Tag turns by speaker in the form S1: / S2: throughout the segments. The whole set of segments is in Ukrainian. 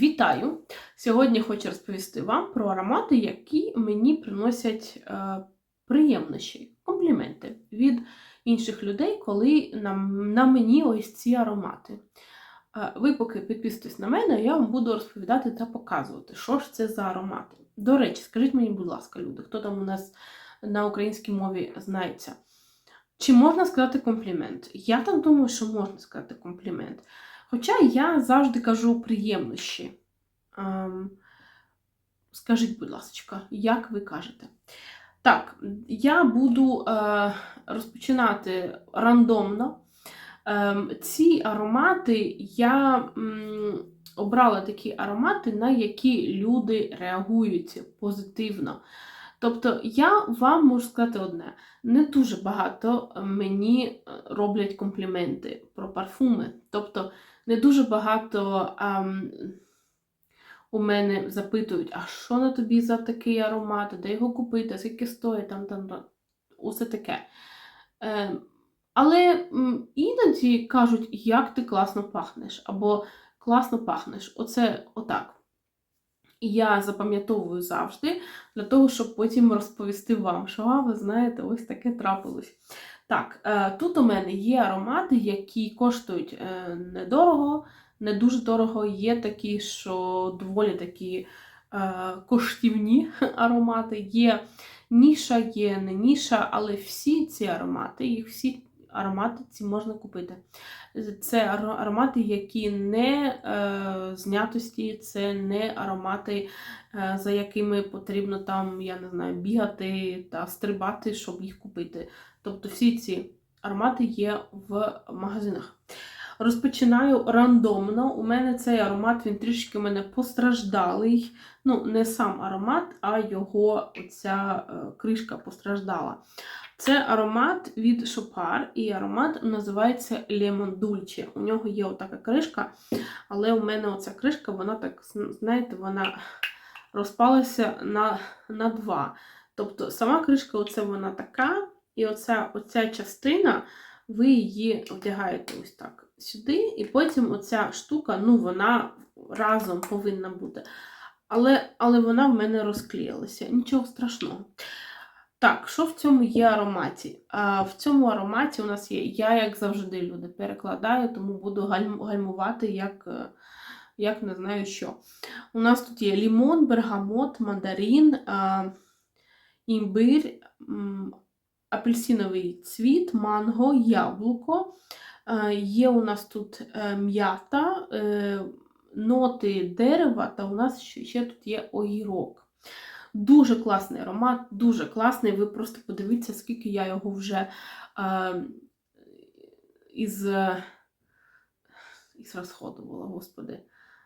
S1: Вітаю! Сьогодні хочу розповісти вам про аромати, які мені приносять е, приємнощі, компліменти від інших людей, коли на, на мені ось ці аромати. Е, ви поки підписуйтесь на мене, я вам буду розповідати та показувати, що ж це за аромати. До речі, скажіть мені, будь ласка, люди, хто там у нас на українській мові знається. Чи можна сказати комплімент? Я так думаю, що можна сказати комплімент. Хоча я завжди кажу приємнощі. Ем, скажіть, будь ласка, як ви кажете? Так, я буду е, розпочинати рандомно. Ем, ці аромати я обрала такі аромати, на які люди реагують позитивно. Тобто, я вам можу сказати одне: не дуже багато мені роблять компліменти про парфуми. Тобто, не дуже багато ем, у мене запитують, а що на тобі за такий аромат, де його купити, скільки стоїть, там, там, там, усе таке. Ем, але іноді кажуть, як ти класно пахнеш, або класно пахнеш. Оце отак. І я запам'ятовую завжди, для того, щоб потім розповісти вам, що а, ви знаєте, ось таке трапилось. Так, е, тут у мене є аромати, які коштують е, недорого, не дуже дорого. Є такі, що доволі такі е, коштівні аромати. Є ніша, є не ніша, але всі ці аромати, їх всі аромати ці можна купити. Це аромати, які не е, знятості, це не аромати, е, за якими потрібно там, я не знаю, бігати та стрибати, щоб їх купити. Тобто всі ці аромати є в магазинах. Розпочинаю рандомно. У мене цей аромат, він трішки мене постраждалий. Ну, не сам аромат, а його оця е, кришка постраждала. Це аромат від Шопар, і аромат називається Lemon Dulce. У нього є отака кришка, але у мене оця кришка, вона так, знаєте, вона розпалася на на два. Тобто сама кришка, оце вона така, і оця, оця частина, ви її вдягаєте ось так сюди, і потім оця штука, ну, вона разом повинна бути. Але, Але вона в мене розклеїлася. Нічого страшного. Так, що в цьому є ароматі? А, В цьому ароматі у нас є, я, як завжди, люди перекладаю, тому буду гальмувати, як е, як не знаю що. У нас тут є лімон, бергамот, мандарин, а, імбир, апельсиновий цвіт, манго, яблуко. А, є у нас тут е, м'ята, е, ноти дерева, та у нас ще тут є огірок. Дуже класний аромат, дуже класний. Ви просто подивіться, скільки я його вже е, із із розходувала, господи.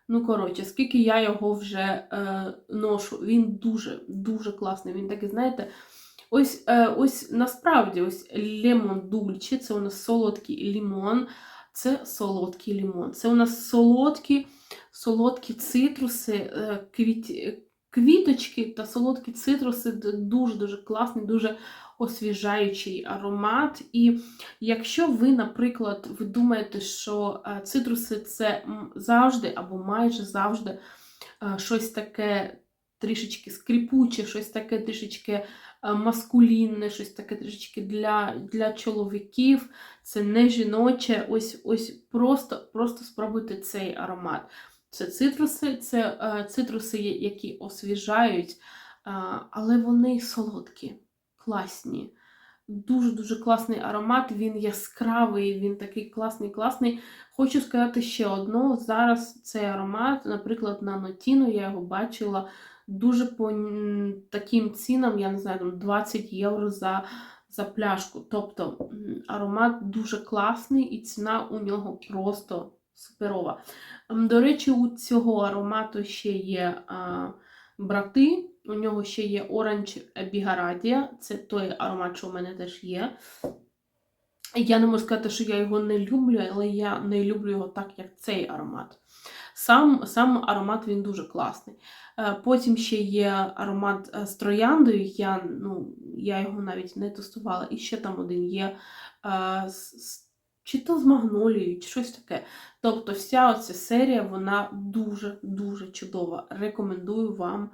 S1: Ну, коротше, скільки я його вже е, ношу, він дуже-дуже класний. Він такий, знаєте, ось е, ось насправді ось лемон дульче, це у нас солодкий лімон, це солодкий лімон. Це у нас солодкі солодкі цитруси, е, квіт квіточки та солодкі цитруси дуже-дуже класний, дуже освіжаючий аромат. І якщо ви, наприклад, ви думаєте, що е, цитруси це завжди або майже завжди е, щось таке трішечки скрипуче, щось таке трішечки е, маскулінне, щось таке трішечки для для чоловіків, це не жіноче. Ось ось просто, просто спробуйте цей аромат. Це цитруси, це е, цитруси, які освіжають, е, але вони солодкі, класні. Дуже-дуже класний аромат, він яскравий, він такий класний, класний. Хочу сказати ще одно. Зараз цей аромат, наприклад, на Нотіно, я його бачила дуже по таким цінам, я не знаю, там 20 євро за за пляшку. Тобто аромат дуже класний і ціна у нього просто суперова. До речі, у цього аромату ще є а, брати, у нього ще є Orange Bigaradія, це той аромат, що у мене теж є. Я не можу сказати, що я його не люблю, але я не люблю його так, як цей аромат. Сам сам аромат він дуже класний. Е, потім ще є аромат е, з трояндою, я ну, я його навіть не тестувала. І ще там один є е, з чи то з магнолією, чи щось таке. Тобто, вся оця серія, вона дуже-дуже чудова. Рекомендую вам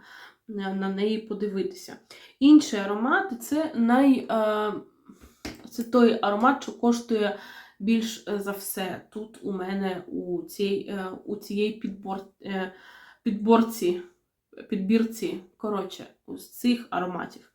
S1: е, на неї подивитися. Інші аромати це най. Е, це той аромат, що коштує більш е, за все тут у мене у цій, у цієї підбор, підборці, підбірці, коротше, з цих ароматів.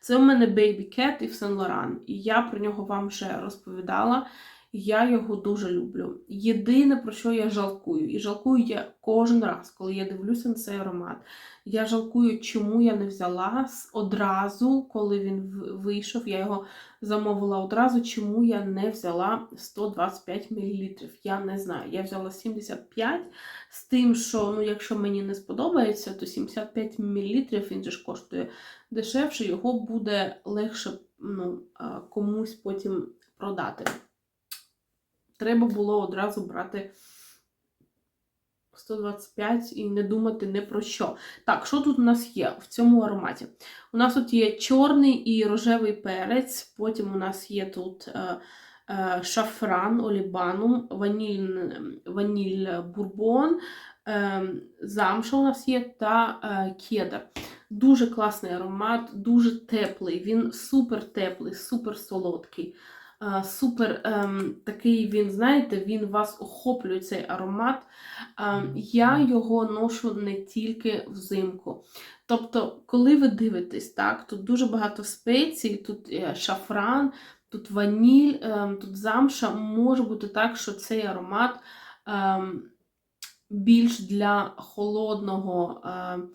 S1: Це у мене Baby Cat і Saint Laurent, і я про нього вам вже розповідала. Я його дуже люблю. Єдине, про що я жалкую, і жалкую я кожен раз, коли я дивлюся на цей аромат. Я жалкую, чому я не взяла одразу, коли він вийшов. Я його замовила одразу, чому я не взяла 125 мл. Я не знаю. Я взяла 75 з тим, що ну, якщо мені не сподобається, то 75 мл він же ж коштує дешевше, його буде легше ну, комусь потім продати треба було одразу брати 125 і не думати не про що. Так, що тут у нас є в цьому ароматі? У нас тут є чорний і рожевий перець, потім у нас є тут. Е, е, шафран, олібанум, ваніль, ваніль бурбон, е, замша у нас є та кедр. Дуже класний аромат, дуже теплий, він супер теплий, супер солодкий супер ем, такий він, знаєте, він вас охоплює цей аромат. Ем, я його ношу не тільки взимку. Тобто, коли ви дивитесь, так, тут дуже багато спецій, тут е, шафран, тут ваніль, ем, тут замша, може бути так, що цей аромат. Ем, більш для холодного, ем,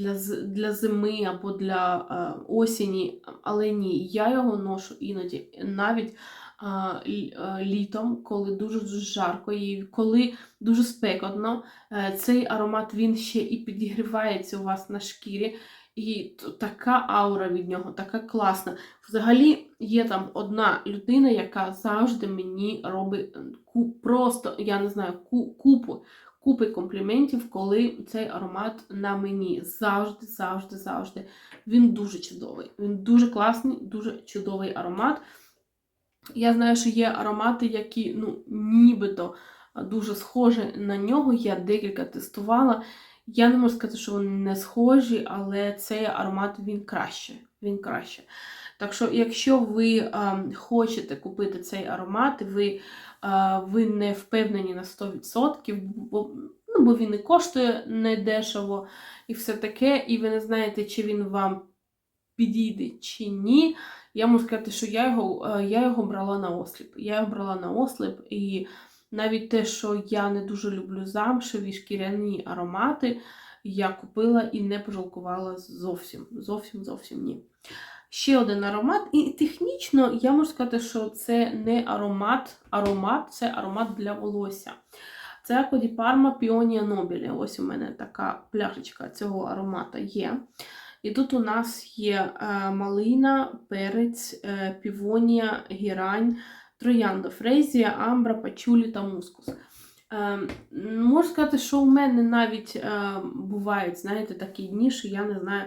S1: для для зими або для е, осені, але ні, я його ношу іноді навіть е, літом, коли дуже-дуже жарко, і коли дуже спекотно, е, цей аромат він ще і підігрівається у вас на шкірі. І така аура від нього, така класна. Взагалі є там одна людина, яка завжди мені робить просто, я не знаю, купу купи компліментів, коли цей аромат на мені. Завжди, завжди, завжди. Він дуже чудовий. Він дуже класний, дуже чудовий аромат. Я знаю, що є аромати, які ну, нібито дуже схожі на нього. Я декілька тестувала. Я не можу сказати, що вони не схожі, але цей аромат він краще. Він краще. Так що, якщо ви хочете купити цей аромат, ви ви не впевнені на 100%, бо ну, бо він і коштує недешево і все таке, і ви не знаєте, чи він вам підійде чи ні. Я можу сказати, що я його я його брала на осліп. Я його брала на осліп, і навіть те, що я не дуже люблю замшеві шкіряні аромати, я купила і не пожалкувала зовсім. Зовсім зовсім ні ще один аромат. І технічно я можу сказати, що це не аромат, аромат це аромат для волосся. Це Коді Парма Піонія Нобілі. Ось у мене така пляшечка цього аромата є. І тут у нас є е, малина, перець, е, півонія, гірань, троянда, фрезія, амбра, пачулі та мускус. Е, можу сказати, що у мене навіть бувають, знаєте, такі дні, що я не знаю,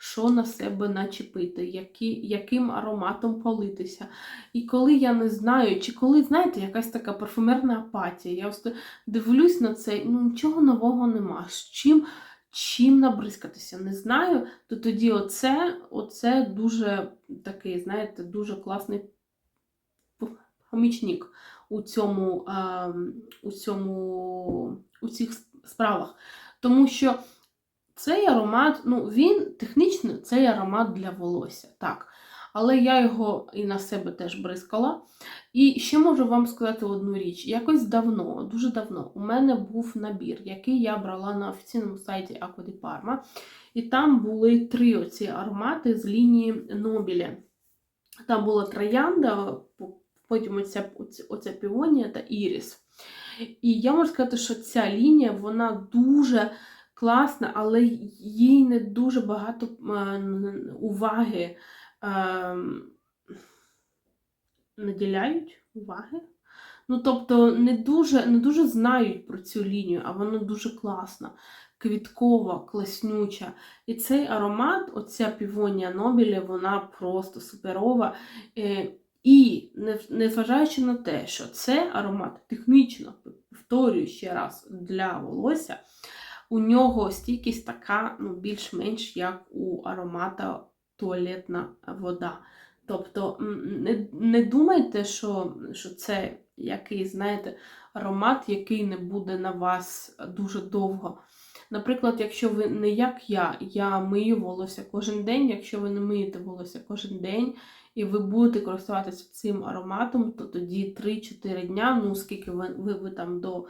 S1: що на себе начепити, які, яким ароматом политися. І коли я не знаю, чи коли, знаєте, якась така парфумерна апатія, я ось дивлюсь на це, ну нічого нового нема. З чим чим набризкатися, не знаю, то тоді оце, оце дуже такий, знаєте, дуже класний помічник у цьому, у цьому, у цих справах. Тому що цей аромат, ну, він технічно цей аромат для волосся. так. Але я його і на себе теж бризкала. І ще можу вам сказати одну річ. Якось давно, дуже давно, у мене був набір, який я брала на офіційному сайті Parma. І там були три оці аромати з лінії Нобілі. Там була троянда, потім оця, оця півонія та Іріс. І я можу сказати, що ця лінія, вона дуже класна, але їй не дуже багато уваги е, наділяють уваги. Ну, тобто, не дуже не дуже знають про цю лінію, а вона дуже класна, квіткова, класнюча. І цей аромат, оця півонія Нобілі, вона просто суперова. Е, І незважаючи на те, що це аромат технічно, повторюю ще раз, для волосся, у нього стійкість така ну, більш-менш як у аромата туалетна вода. Тобто не, не думайте, що, що це якийсь, знаєте, аромат, який не буде на вас дуже довго. Наприклад, якщо ви не як я, я мию волосся кожен день, якщо ви не миєте волосся кожен день, і ви будете користуватися цим ароматом, то тоді 3-4 дня, ну скільки ви, ви, ви там до,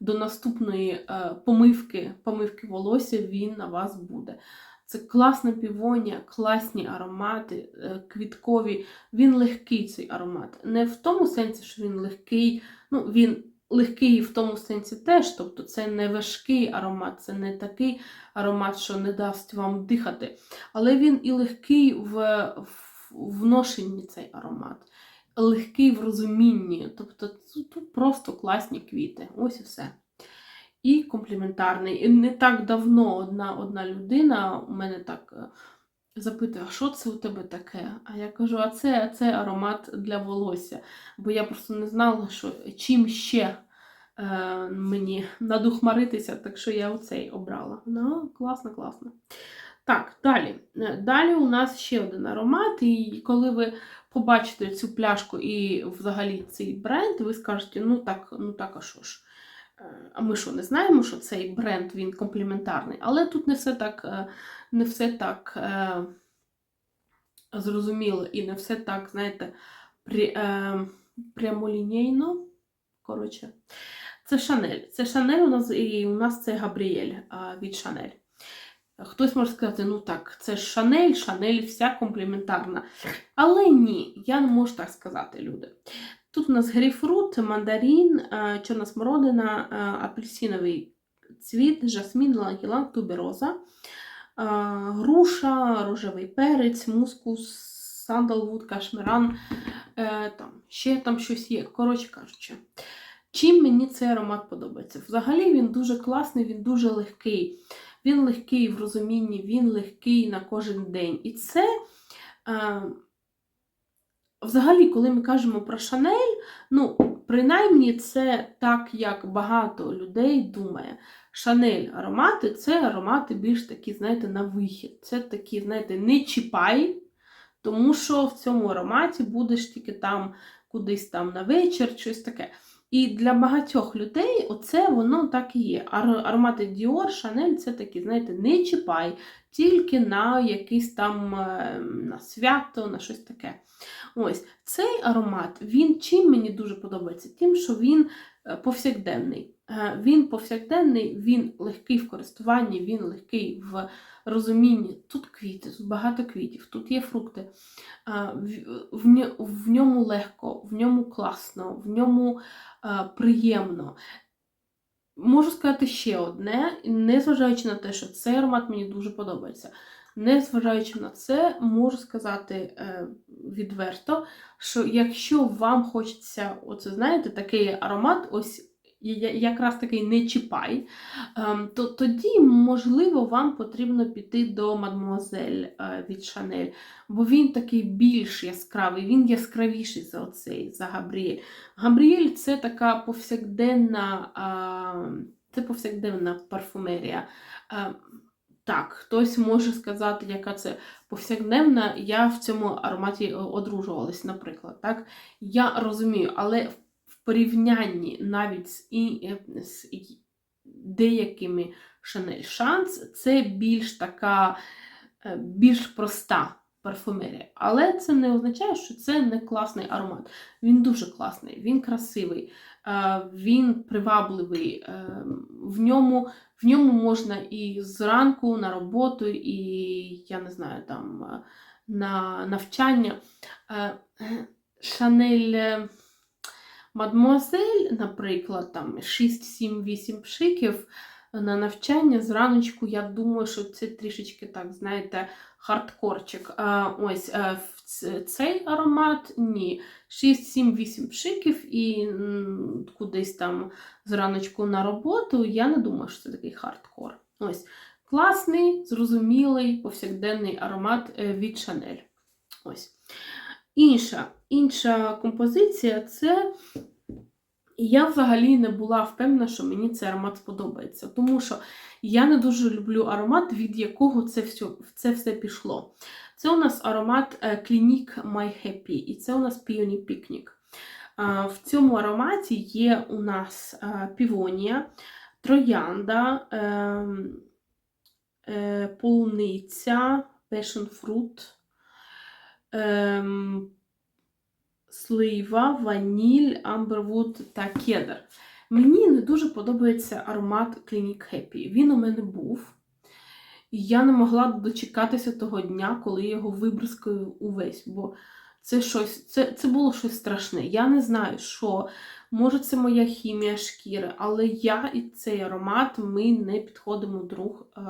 S1: до наступної е, помивки, помивки волосся, він на вас буде. Це класна півонія, класні аромати, е, квіткові. Він легкий цей аромат. Не в тому сенсі, що він легкий, ну він легкий в тому сенсі теж, тобто це не важкий аромат, це не такий аромат, що не дасть вам дихати. Але він і легкий в, в, в ношенні цей аромат, легкий в розумінні. Тобто тут просто класні квіти. Ось і все. І компліментарний. І не так давно одна, одна людина у мене так е, запитує, а що це у тебе таке? А я кажу, а це, це аромат для волосся. Бо я просто не знала, що чим ще е, мені надухмаритися, так що я оцей обрала. Ну, класно, класно. Так, далі. Е, Далі у нас ще один аромат, і коли ви побачите цю пляшку і взагалі цей бренд, ви скажете, ну так, ну так, а що ж? Е, А ми що, не знаємо, що цей бренд він компліментарний, але тут не все так, е, не все так е, зрозуміло і не все так, знаєте, прямолінійно. Коротше, це Шанель. Це Шанель у нас і у нас це Габріель від Шанель. Хтось може сказати, ну так, це Шанель, Шанель вся компліментарна. Але ні, я не можу так сказати, люди. Тут у нас грейпфрут, мандарин, е, чорна смородина, е, апельсиновий цвіт, жасмін, лангіланг, тубероза, е, груша, рожевий перець, мускус, сандалвуд, кашмиран, там, ще там щось є. Коротше кажучи, чим мені цей аромат подобається? Взагалі він дуже класний, він дуже легкий. Він легкий в розумінні, він легкий на кожен день. І це. Е, Взагалі, коли ми кажемо про Шанель, ну, принаймні, це так, як багато людей думає. Шанель аромати це аромати більш такі, знаєте, на вихід. Це такі, знаєте, не чіпай, тому що в цьому ароматі будеш тільки там кудись там на вечір, щось таке. І для багатьох людей оце воно так і є. Ар- Аромати Dior, Chanel це такі, знаєте, не чіпай, тільки на якийсь там е, на свято, на щось таке. Ось цей аромат, він чим мені дуже подобається? Тим, що він е, повсякденний. Е, Він повсякденний, він легкий в користуванні, він легкий в розумінні. Тут квіти, тут багато квітів, тут є фрукти. Е, в- В ньо- в ньому легко, в ньому класно, в ньому е, приємно. Можу сказати ще одне, незважаючи на те, що цей аромат мені дуже подобається. Незважаючи на це, можу сказати відверто, що якщо вам хочеться, оце знаєте, такий аромат, ось якраз такий не чіпай, ем, то тоді, можливо, вам потрібно піти до Мадмуазель е, від Шанель, бо він такий більш яскравий, він яскравіший за оцей, за Габріель. Габріель це така повсякденна, це повсякденна парфумерія. Так, хтось може сказати, яка це повсякденна. Я в цьому ароматі одружувалась, наприклад. Так? Я розумію, але в порівнянні навіть з, і, з деякими Chanel Chance це більш така, е, більш проста парфумерія. Але це не означає, що це не класний аромат. Він дуже класний, він красивий, е, він привабливий. е, В ньому, в ньому можна і зранку на роботу, і я не знаю, там е, на навчання. Е, Шанель е, Мадмуазель, наприклад, там 6, 7, 8 пшиків на навчання зраночку, я думаю, що це трішечки так, знаєте, хардкорчик. А, ось е, цей аромат ні. 6, 7, 8 пшиків і кудись там зраночку на роботу. Я не думаю, що це такий хардкор. Ось класний, зрозумілий, повсякденний аромат е, від Chanel. Ось. Інша інша композиція це. Я взагалі не була впевнена, що мені цей аромат сподобається, тому що я не дуже люблю аромат, від якого це все, це все пішло. Це у нас аромат е, Clinique My Happy, і це у нас Peony Picnic. В цьому ароматі є у нас е, півонія, троянда, ем, е, полуниця, passion fruit, ем, слива, ваніль, амбервуд та кедр. Мені не дуже подобається аромат Clinic Happy. Він у мене був. І я не могла дочекатися того дня, коли я його вибризкаю увесь. Бо це щось, це, це було щось страшне. Я не знаю, що. Може, це моя хімія шкіри, але я і цей аромат ми не підходимо друг, е,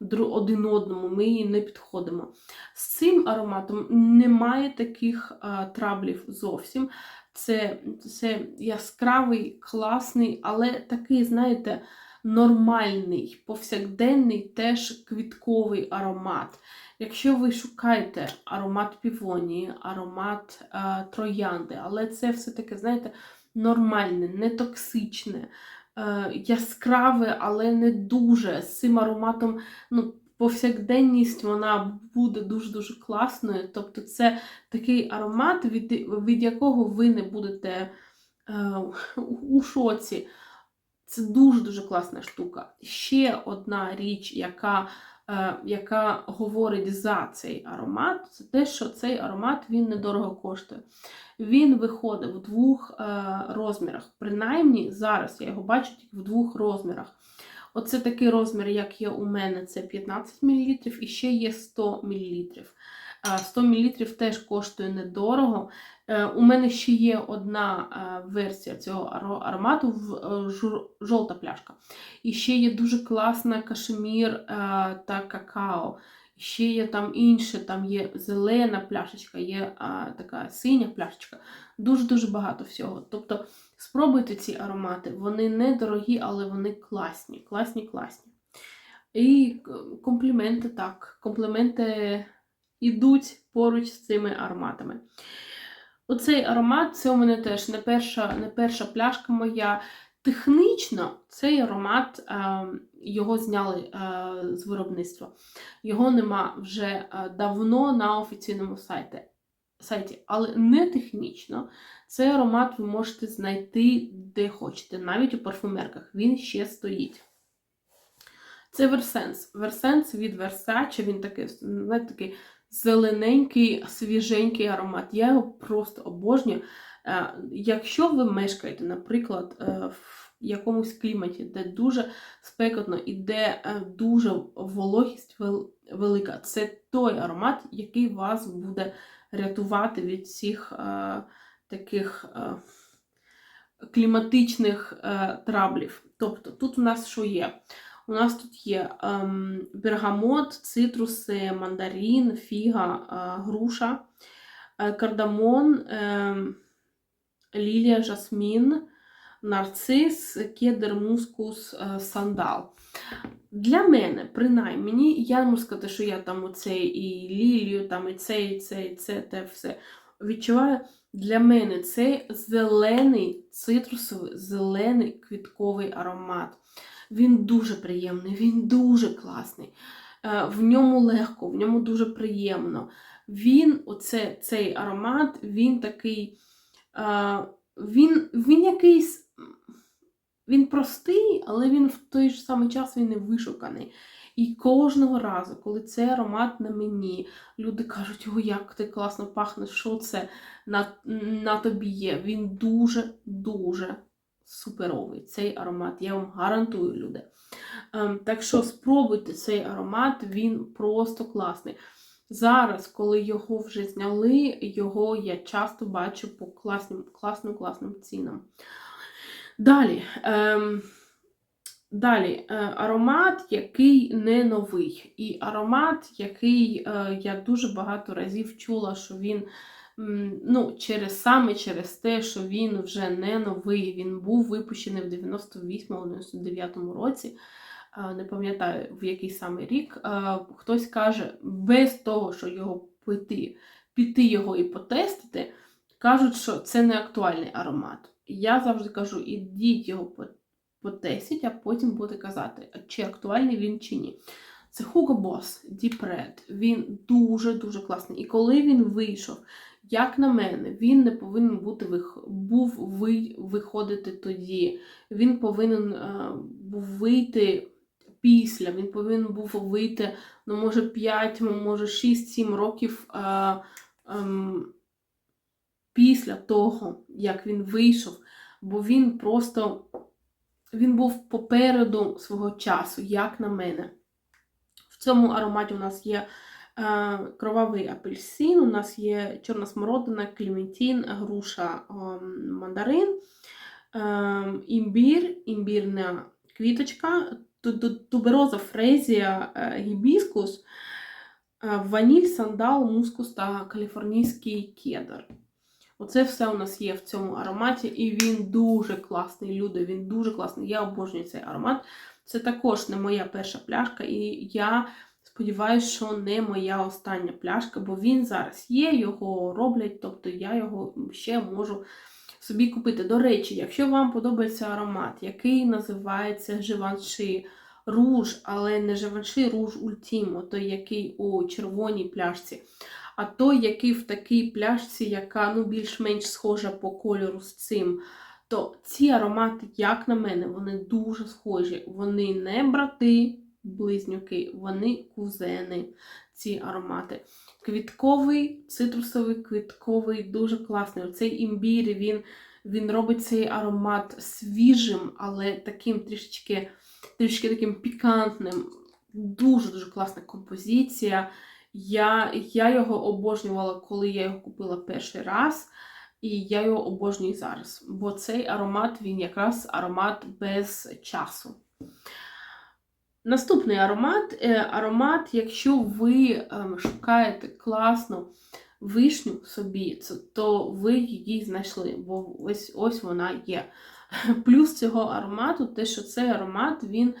S1: друг один одному, ми не підходимо. З цим ароматом немає таких а, траблів зовсім. Це, це яскравий, класний, але такий, знаєте, нормальний, повсякденний, теж квітковий аромат. Якщо ви шукаєте аромат півонії, аромат а, троянди, але це все-таки, знаєте, нормальне, не токсичне, е, яскраве, але не дуже. З цим ароматом, ну, повсякденність вона буде дуже-дуже класною. Тобто, це такий аромат, від, від якого ви не будете е, у шоці. Це дуже-дуже класна штука. Ще одна річ, яка е, яка говорить за цей аромат, це те, що цей аромат він недорого коштує. Він виходить в двох е, розмірах. Принаймні, зараз я його бачу тільки в двох розмірах. Оце такий розмір, як є у мене, це 15 мл, і ще є 100 мл. 100 мл теж коштує недорого. Е, у мене ще є одна е, версія цього аромату е, жовта пляшка. І ще є дуже класна кашемір та какао. Ще є там інше, там є зелена пляшечка, є а, така синя пляшечка. Дуже-дуже багато всього. Тобто спробуйте ці аромати. Вони не дорогі, але вони класні, класні, класні. І компліменти так, компліменти йдуть поруч з цими ароматами. Оцей аромат це у мене теж не перша, не перша пляшка моя. Технічно цей аромат, е, його зняли е, з виробництва. Його нема вже е, давно на офіційному сайті. сайті. Але не технічно. Цей аромат ви можете знайти де хочете, навіть у парфумерках. Він ще стоїть. Це Версенс. Версенс від Versace, він такий, знаєте, такий зелененький, свіженький аромат. Я його просто обожнюю. Е, якщо ви мешкаєте, наприклад, е, в якомусь кліматі, де дуже спекотно і де е, дуже вологість велика, це той аромат, який вас буде рятувати від всіх таких кліматичних траблів. Тобто, тут у нас що є? У нас тут є ем, бергамот, цитруси, мандарин, фіга, груша, кардамон. Ем, лілія, жасмін, нарцис, кедр, мускус, е, сандал. Для мене, принаймні, я можу сказати, що я там оцей і лілію, там і це, і це, і це, те все відчуваю. Для мене це зелений цитрусовий, зелений квітковий аромат. Він дуже приємний, він дуже класний. Е, в ньому легко, в ньому дуже приємно. Він, оце, цей аромат, він такий він він якийсь він простий, але він в той ж самий час він не вишуканий. І кожного разу, коли цей аромат на мені, люди кажуть, о, як ти класно пахнеш, що це на на тобі є. Він дуже-дуже суперовий, цей аромат. Я вам гарантую, люди. Ем, так що спробуйте цей аромат, він просто класний. Зараз, коли його вже зняли, його я часто бачу по класним класним класним цінам. Далі ем, далі е, аромат, який не новий. І аромат, який е, я дуже багато разів чула, що він ну, через саме через те, що він вже не новий, він був випущений в 98-99 році не пам'ятаю в який саме рік, хтось каже, без того, що його пити, піти його і потестити, кажуть, що це не актуальний аромат. Я завжди кажу, ідіть його по, по 10, а потім будете казати, чи актуальний він чи ні. Це Hugo Boss Deep Red. Він дуже-дуже класний. І коли він вийшов, як на мене, він не повинен бути був ви... виходити тоді. Він повинен е, був вийти після, він повинен був вийти, ну, може, 5, може 6-7 років е, е, після того, як він вийшов, бо він просто він був попереду свого часу, як на мене. В цьому ароматі у нас є кровавий апельсин, у нас є чорна смородина, клементин, груша, е, мандарин, е, імбір, імбірна квіточка, тубероза, фрезія, е, гібіскус, е, ваніль, сандал, мускус та каліфорнійський кедр. Оце все у нас є в цьому ароматі, і він дуже класний, люди, він дуже класний. Я обожнюю цей аромат. Це також не моя перша пляшка, і я сподіваюся, що не моя остання пляшка, бо він зараз є, його роблять, тобто я його ще можу собі купити. До речі, якщо вам подобається аромат, який називається Givenchy Rouge, але не Givenchy Rouge Ultimo, той, який у червоній пляшці, а той, який в такій пляшці, яка ну, більш-менш схожа по кольору з цим. То ці аромати, як на мене, вони дуже схожі. Вони не брати, близнюки, вони кузени, ці аромати. Квітковий, цитрусовий, квітковий, дуже класний. Оцей імбір, він він робить цей аромат свіжим, але таким трішечки трішки таким пікантним. Дуже-дуже класна композиція. Я я його обожнювала, коли я його купила перший раз. І я його обожнюю зараз. Бо цей аромат, він якраз аромат без часу. Наступний аромат е, аромат, якщо ви ем, шукаєте класну вишню собі, то ви її знайшли, бо ось ось вона є. Плюс цього аромату, те, що цей аромат він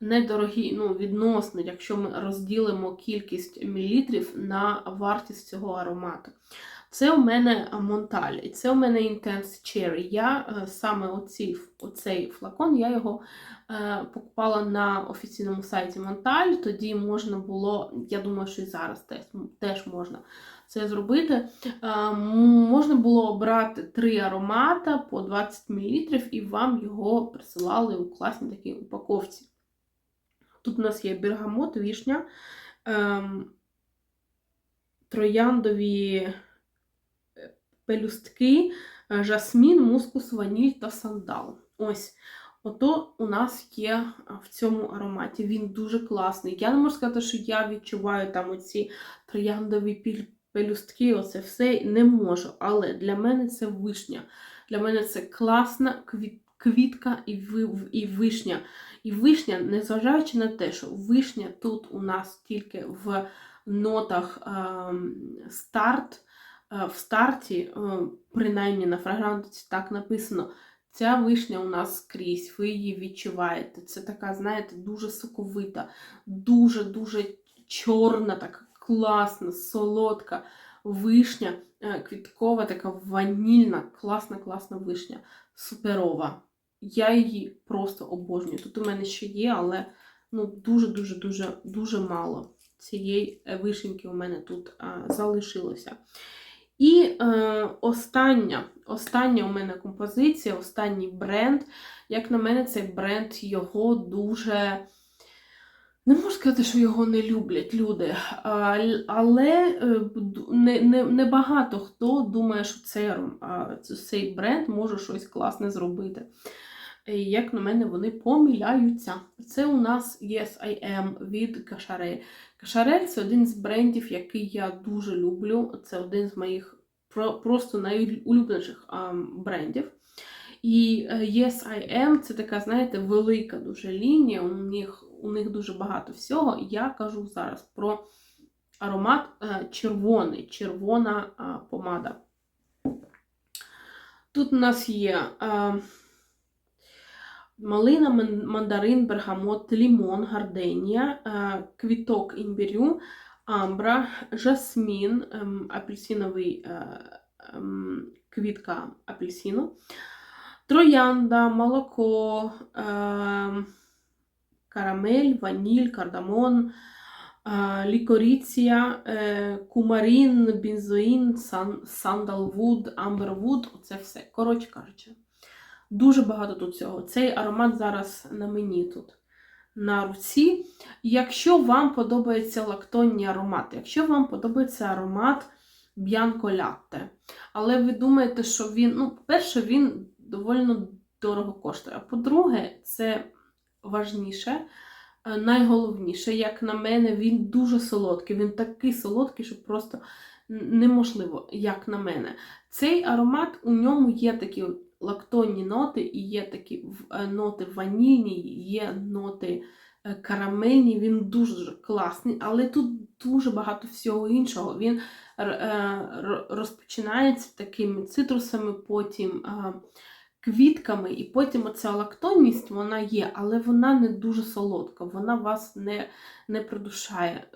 S1: недорогий, ну, відносно, якщо ми розділимо кількість мілілітрів на вартість цього аромату. Це у мене Монталь, і це у мене Intense Cherry. Я е, саме оці, оцей флакон я його е, покупала на офіційному сайті Монталь. Тоді можна було, я думаю, що і зараз теж, теж можна це зробити. Е, можна було обрати три аромата по 20 мл, і вам його присилали у класній такій упаковці. Тут у нас є бергамот, вішня, е, трояндові пелюстки, е, жасмін, мускус, ваніль та сандал. Ось. Ото у нас є в цьому ароматі. Він дуже класний. Я не можу сказати, що я відчуваю там оці трояндові пелюстки, оце все не можу. Але для мене це вишня. Для мене це класна квітка і вишня. І вишня, незважаючи на те, що вишня тут у нас тільки в нотах е, старт. Е, в старті, е, принаймні на фрагрантиці так написано, ця вишня у нас скрізь, ви її відчуваєте. Це така, знаєте, дуже соковита, дуже-дуже чорна, така класна, солодка вишня, е, квіткова, така ванільна, класна, класна вишня, суперова. Я її просто обожнюю. Тут у мене ще є, але ну, дуже-дуже дуже дуже мало цієї вишеньки у мене тут а, залишилося. І е, остання остання у мене композиція, останній бренд. Як на мене, цей бренд його дуже. Не можу сказати, що його не люблять люди, але е, не не, не багато хто думає, що цей, цей бренд може щось класне зробити. Як на мене, вони помиляються. Це у нас Yes I Am від Кашаре. Кашарель це один з брендів, який я дуже люблю. Це один з моїх просто найулюбленіших брендів. І е, Yes I Am це така, знаєте, велика дуже лінія. У них у них дуже багато всього. Я кажу зараз про аромат е, червоний, червона помада. Тут у нас є малина, мандарин, бергамот, лімон, гарденія, квіток імбірю, амбра, жасмін, ем, апельсиновий е, ем, квітка апельсину. Троянда, молоко, е, карамель, ваніль, кардамон, е, лікоріція, е, кумарін, бензоїн, сандалвуд, амбервуд. Оце все. Коротше кажучи, дуже багато тут цього. Цей аромат зараз на мені тут на руці. Якщо вам подобаються лактонні аромати, якщо вам подобається аромат Б'янко Лятте, але ви думаєте, що він, ну, по-перше, він доволі дорого коштує. А по-друге, це важніше, е, найголовніше, як на мене, він дуже солодкий. Він такий солодкий, що просто неможливо, як на мене. Цей аромат у ньому є такі лактонні ноти, і є такі е, ноти ванільні, є ноти е, карамельні. Він дуже класний, але тут дуже багато всього іншого. Він е, розпочинається такими цитрусами, потім квітками, і потім оця лактонність вона є, але вона не дуже солодка, вона вас не, не придушає.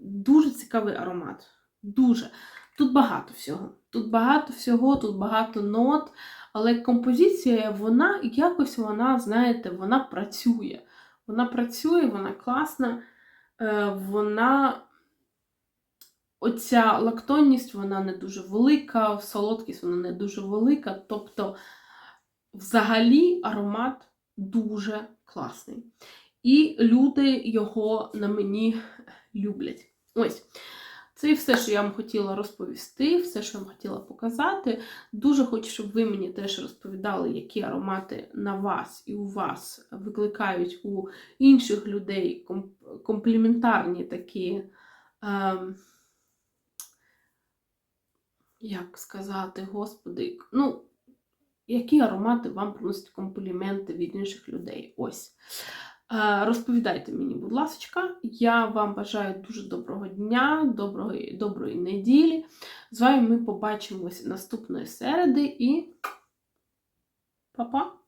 S1: Дуже цікавий аромат. Дуже. Тут багато всього. Тут багато всього, тут багато нот, але композиція, вона якось вона, знаєте, вона працює. Вона працює, вона класна, е, вона. Оця лактонність, вона не дуже велика, солодкість вона не дуже велика. Тобто, взагалі, аромат дуже класний. І люди його на мені люблять. Ось. Це і все, що я вам хотіла розповісти, все, що я вам хотіла показати. Дуже хочу, щоб ви мені теж розповідали, які аромати на вас і у вас викликають у інших людей компліментарні такі. Ем, як сказати, господи, ну, які аромати вам приносять компліменти від інших людей? Ось. Е, Розповідайте мені, будь ласка. Я вам бажаю дуже доброго дня, доброї, доброї неділі. З вами ми побачимось наступної середи і па-па!